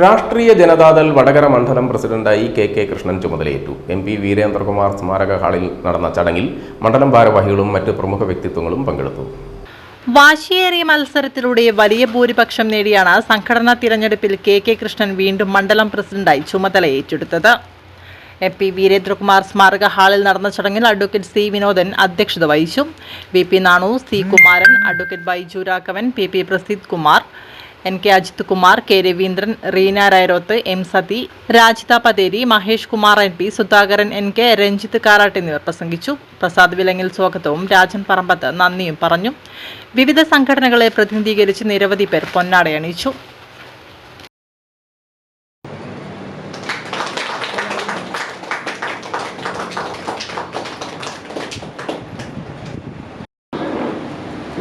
രാഷ്ട്രീയ ജനതാദൾ വടകര മണ്ഡലം പ്രസിഡന്റായി കെ കെ കൃഷ്ണൻ ചുമതലയേറ്റു. എം പി വീരേന്ദ്രകുമാർ സ്മാരക ഹാളിൽ നടന്ന ചടങ്ങിൽ മണ്ഡലം ഭാരവാഹികളും മറ്റ് പ്രമുഖ വ്യക്തിത്വങ്ങളും പങ്കെടുത്തു. വാശിയേറിയ മത്സരത്തിലൂടെ വലിയ ഭൂരിപക്ഷം നേടിയാണ് സംഘടനാ തിരഞ്ഞെടുപ്പിൽ കെ കെ കൃഷ്ണൻ വീണ്ടും മണ്ഡലം പ്രസിഡന്റായി ചുമതല ഏറ്റെടുത്തത് എം പി വീരേന്ദ്രകുമാർ സ്മാരക ഹാളിൽ നടന്ന ചടങ്ങിൽ അഡ്വക്കേറ്റ് സി വിനോദൻ അധ്യക്ഷത വഹിച്ചു. V P Nanu C Kumaran advocate Baiju Raghavan P P Praseed Kumar N K Ajith Kumar K Raveendran Reena Rayaroth M Sathi Rajitha Pateri Mahesh Kumar N P Sudhakaran N K Ranjith Karat എന്നിവർ പ്രസംഗിച്ചു. പ്രസാദ് വിലങ്ങിൽ സ്വാഗതവും. രാജൻ പറമ്പത്ത് നന്ദിയും പറഞ്ഞു. വിവിധ സംഘടനകളെ പ്രതിനിധീകരിച്ച് നിരവധി പേർ പൊന്നാടയണിയിച്ചു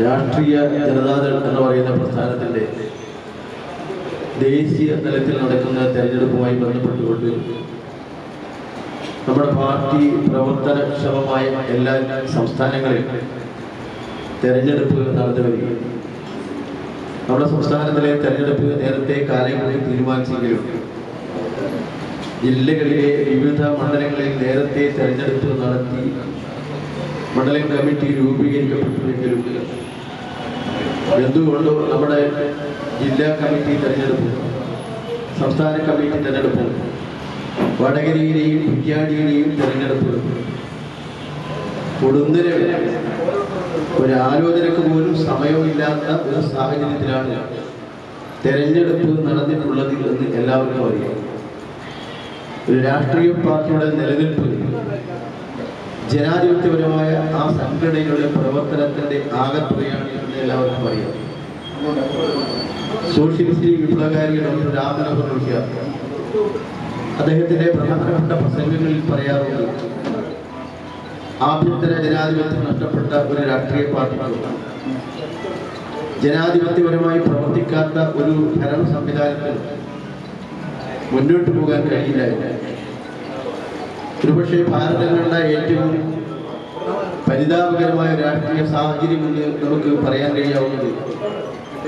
രാഷ്ട്രീയ ജനതാദൾ എന്ന് പറയുന്ന പ്രസ്ഥാനത്തിന്റെ ദേശീയ തലത്തിൽ നടക്കുന്ന തെരഞ്ഞെടുപ്പുമായി ബന്ധപ്പെട്ടുകൊണ്ട് നമ്മുടെ പാർട്ടി പ്രവർത്തനക്ഷമമായ എല്ലാ സംസ്ഥാനങ്ങളിലും തെരഞ്ഞെടുപ്പ് നടന്നു നമ്മുടെ സംസ്ഥാനത്തിലെ തെരഞ്ഞെടുപ്പ് നേരത്തെ കാലങ്ങളിൽ തീരുമാനിച്ചെങ്കിലും ജില്ലകളിലെ വിവിധ മണ്ഡലങ്ങളിൽ നേരത്തെ തെരഞ്ഞെടുപ്പ് നടത്തി മണ്ഡലം കമ്മിറ്റി രൂപീകരിക്കപ്പെട്ടുവെങ്കിലും എന്തുകൊണ്ടോ നമ്മുടെ ജില്ലാ കമ്മിറ്റി തെരഞ്ഞെടുപ്പ് സംസ്ഥാന കമ്മിറ്റി തെരഞ്ഞെടുപ്പ് വടകരയിലെയും കുറ്റ്യാടിയിലെയും തെരഞ്ഞെടുപ്പ്. കൊടുന്നര ഒരു ആലോചനക്ക് പോലും സമയമില്ലാത്ത ഒരു സാഹചര്യത്തിലാണ് തെരഞ്ഞെടുപ്പ് നടന്നിട്ടുള്ളത് എന്ന് എല്ലാവർക്കും അറിയാം. ഒരു രാഷ്ട്രീയ പാർട്ടിയുടെ നിലനിൽപ്പ് ജനാധിപത്യപരമായ ആ സംഘടനയുടെ പ്രവർത്തനത്തിന്റെ ആകത്തുകയാണ് എന്ന് എല്ലാവർക്കും അറിയാം. സോഷ്യലിസ്റ്റ് വിപ്ലവകാരി ഡോക്ടർ രാമനോഹർ ലോഹ്യ അദ്ദേഹത്തിന്റെ പ്രധാനപ്പെട്ട പ്രസംഗങ്ങളിൽ പറയാറുണ്ട് ആഭ്യന്തര ജനാധിപത്യം നഷ്ടപ്പെട്ട ഒരു രാഷ്ട്രീയ പാർട്ടിക്ക് ജനാധിപത്യപരമായി പ്രവർത്തിക്കാത്ത ഒരു ഭരണ സംവിധാനത്തിൽ മുന്നോട്ട് പോകാൻ കഴിയില്ല. ഒരുപക്ഷെ ഭാരതം കണ്ട ഏറ്റവും പരിതാപകരമായ രാഷ്ട്രീയ സാഹചര്യം എന്ന് നമുക്ക് പറയാൻ കഴിയാവുന്നത്